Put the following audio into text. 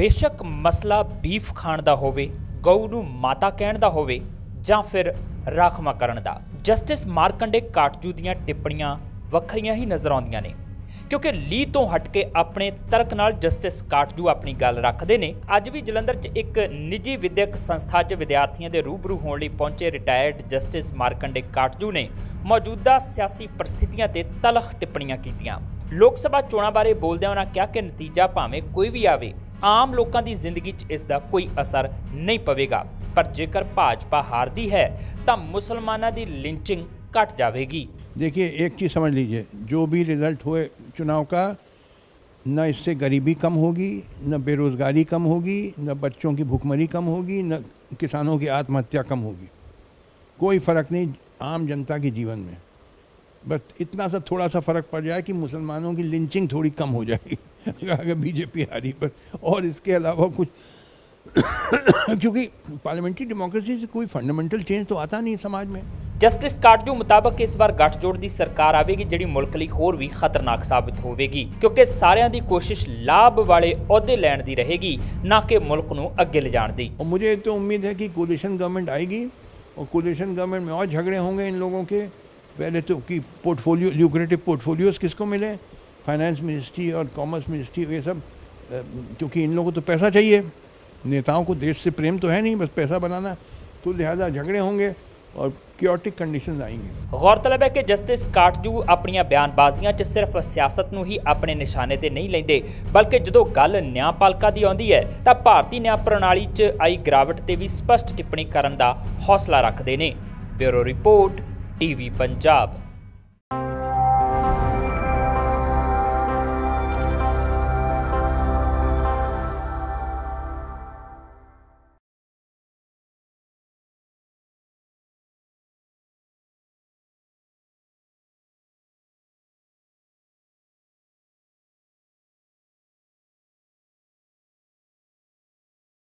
ਬੇਸ਼ੱਕ ਮਸਲਾ ਬੀਫ ਖਾਣ ਦਾ ਹੋਵੇ, ਗਊ ਨੂੰ ਮਾਤਾ ਕਹਿਣ ਦਾ ਹੋਵੇ, ਜਾਂ ਫਿਰ ਰਾਖਵਾ ਕਰਨ ਦਾ। ਜਸਟਿਸ ਮਾਰਕੰਡੇ ਕਾਟਜੂ ਦੀਆਂ ਟਿੱਪਣੀਆਂ ਵੱਖਰੀਆਂ ਹੀ ਨਜ਼ਰ ਆਉਂਦੀਆਂ ਨੇ। ਕਿਉਂਕਿ ਲੀ ਤੋਂ ਹਟ ਕੇ ਆਪਣੇ ਤਰਕ ਨਾਲ ਜਸਟਿਸ ਕਾਟਜੂ ਆਪਣੀ ਗੱਲ ਰੱਖਦੇ ਨੇ, ਅੱਜ ਵੀ ਜਲੰਧਰ 'ਚ ਇੱਕ ਨਿੱਜੀ ਵਿਦਿਅਕ ਸੰਸਥਾ 'ਚ ਵਿਦਿਆਰਥੀਆਂ ਦੇ ਰੂਬਰੂ ਹੋਣ ਲਈ ਪਹੁੰਚੇ ਰਿਟਾਇਰਡ ਜਸਟਿਸ ਮਾਰਕੰਡੇ ਕਾਟਜੂ ਨੇ ਮੌਜੂਦਾ ਸਿਆਸੀ ਪਰਿਸਥਿਤੀਆਂ ਤੇ ਤਲਖ ਟਿੱਪਣੀਆਂ ਕੀਤੀਆਂ। ਲੋਕ ਸਭਾ ਚੋਣਾਂ ਬਾਰੇ ਬੋਲਦਿਆਂ ਉਹਨਾਂ ਕਿਹਾ ਕਿ ਨਤੀਜਾ ਭਾਵੇਂ ਕੋਈ ਵੀ ਆਵੇ ਆਮ ਲੋਕਾਂ ਦੀ ਜ਼ਿੰਦਗੀ 'ਚ ਇਸ ਦਾ ਕੋਈ ਅਸਰ ਨਹੀਂ ਪਵੇਗਾ ਪਰ ਜੇਕਰ ਭਾਜਪਾ ਹਾਰਦੀ ਹੈ ਤਾਂ ਮੁਸਲਮਾਨਾਂ ਦੀ ਲਿੰਚਿੰਗ ਘਟ ਜਾਵੇਗੀ देखिए एक चीज़ समझ लीजिए जो भी रिज़ल्ट हुए चुनाव का न इससे गरीबी कम होगी न बेरोज़गारी कम होगी न बच्चों की भूखमरी कम होगी न किसानों की आत्महत्या कम होगी कोई फ़र्क नहीं आम जनता के जीवन में बस इतना सा थोड़ा सा फ़र्क पड़ जाए कि मुसलमानों की लिंचिंग थोड़ी कम हो जाएगी अगर बीजेपी हारी बस और इसके अलावा कुछ क्योंकि पार्लियामेंट्री डेमोक्रेसी से कोई फंडामेंटल चेंज तो आता नहीं समाज में ਜਸਟਿਸ ਕਾਟਜੂ ਮੁਤਾਬਕ ਇਸ ਵਾਰ ਗੱਠਜੋੜ ਦੀ ਸਰਕਾਰ ਆਵੇਗੀ ਜਿਹੜੀ ਮੁਲਕ ਲਈ ਹੋਰ ਵੀ ਖਤਰਨਾਕ ਸਾਬਿਤ ਹੋਵੇਗੀ ਕਿਉਂਕਿ ਸਾਰਿਆਂ ਦੀ ਕੋਸ਼ਿਸ਼ ਲਾਭ ਵਾਲੇ ਅਹੁਦੇ ਲੈਣ ਦੀ ਰਹੇਗੀ ਨਾ ਕਿ ਮੁਲਕ ਨੂੰ ਅੱਗੇ ਲਿਜਾਣ ਦੀ और मुझे तो उम्मीद है कि कोलिशन गवर्नमेंट आएगी और कोलिशन गवर्नमेंट में और झगड़े होंगे इन लोगों के पहले तो कि पोर्टफोलियो ल्यूक्रेटिव पोर्टफोलियोज किसको मिले फाइनेंस मिनिस्ट्री और कॉमर्स मिनिस्ट्री ये सब अ, क्योंकि इन लोगों को तो पैसा चाहिए नेताओं को देश से प्रेम तो है नहीं बस पैसा बनाना तो लिहाजा झगड़े होंगे और क्योटिक कंडीशन आएंगी ਗੌਰਤਲਬ ਹੈ ਕਿ ਜਸਟਿਸ ਕਾਟਜੂ ਆਪਣੀਆਂ ਬਿਆਨਬਾਜ਼ੀਆਂ 'ਚ ਸਿਰਫ ਸਿਆਸਤ ਨੂੰ ਹੀ ਆਪਣੇ ਨਿਸ਼ਾਨੇ ਤੇ ਨਹੀਂ ਲੈਂਦੇ ਬਲਕਿ ਜਦੋਂ ਗੱਲ ਨਿਆਂਪਾਲਕਾ ਦੀ ਆਉਂਦੀ ਹੈ ਤਾਂ ਭਾਰਤੀ ਨਿਆਂ ਪ੍ਰਣਾਲੀ 'ਚ ਆਈ ਗਿਰਾਵਟ ਤੇ ਵੀ ਸਪਸ਼ਟ ਟਿੱਪਣੀ ਕਰਨ ਦਾ ਹੌਸਲਾ ਰੱਖਦੇ ਨੇ ਬਿਊਰੋ ਰਿਪੋਰਟ ਟੀਵੀ ਪੰਜਾਬ